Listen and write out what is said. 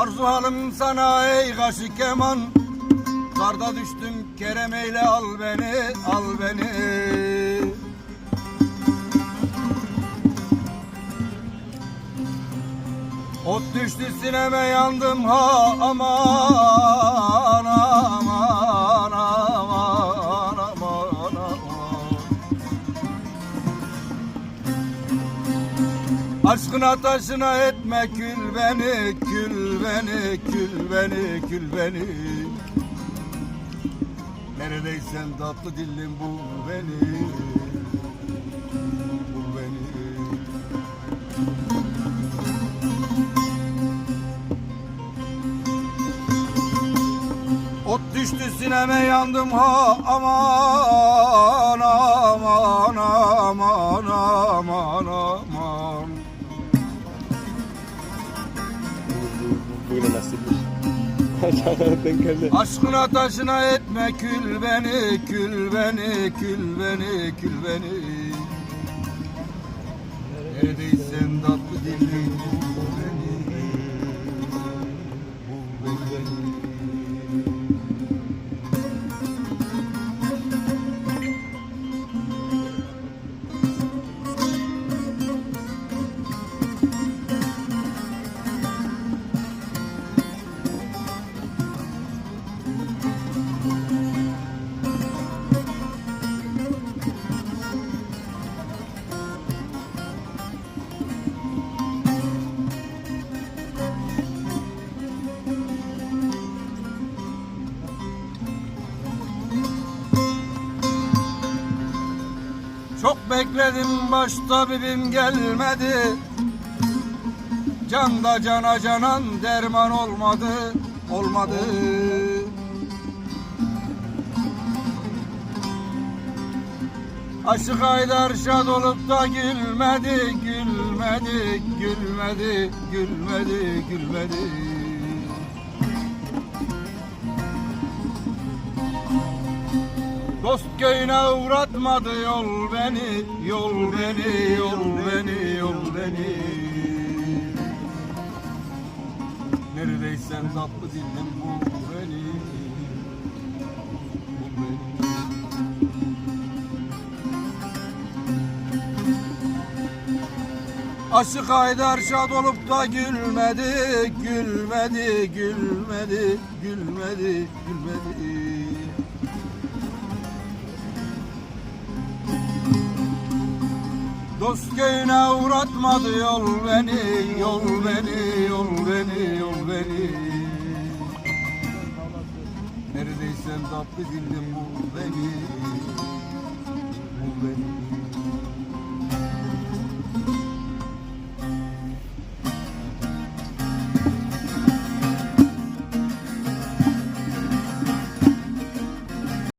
Arzu halim sana ey kaşı keman Karda düştüm Kerem eyle al beni al beni. Ot düştü sineme yandım ha aman Aşkına taşına etme kül beni, kül beni, kül beni, kül beni. Neredeysen tatlı dillim bul beni, bul beni. Ot düştü sineme yandım ha aman aman Denk geldi. Aşkına taşına etme kül beni kül beni kül beni kül beni Neredeysen Çok bekledim baş tabibim gelmedi. Can da cana canan derman olmadı Olmadı. Aşık Haydar şad olup da gülmedi Gülmedi, gülmedi, gülmedi, gülmedi Dost köyüne uğratmadı yol beni, yol beni, yol beni, yol beni. Neredeysen tatlı dillim bul beni, bul beni. Aşık Haydar şad olup da gülmedi, gülmedi, gülmedi, gülmedi, gülmedi. Dost köyüne uğratmadı yol beni, yol beni, yol beni, yol beni. Neredeysen tatlı dillim bul beni,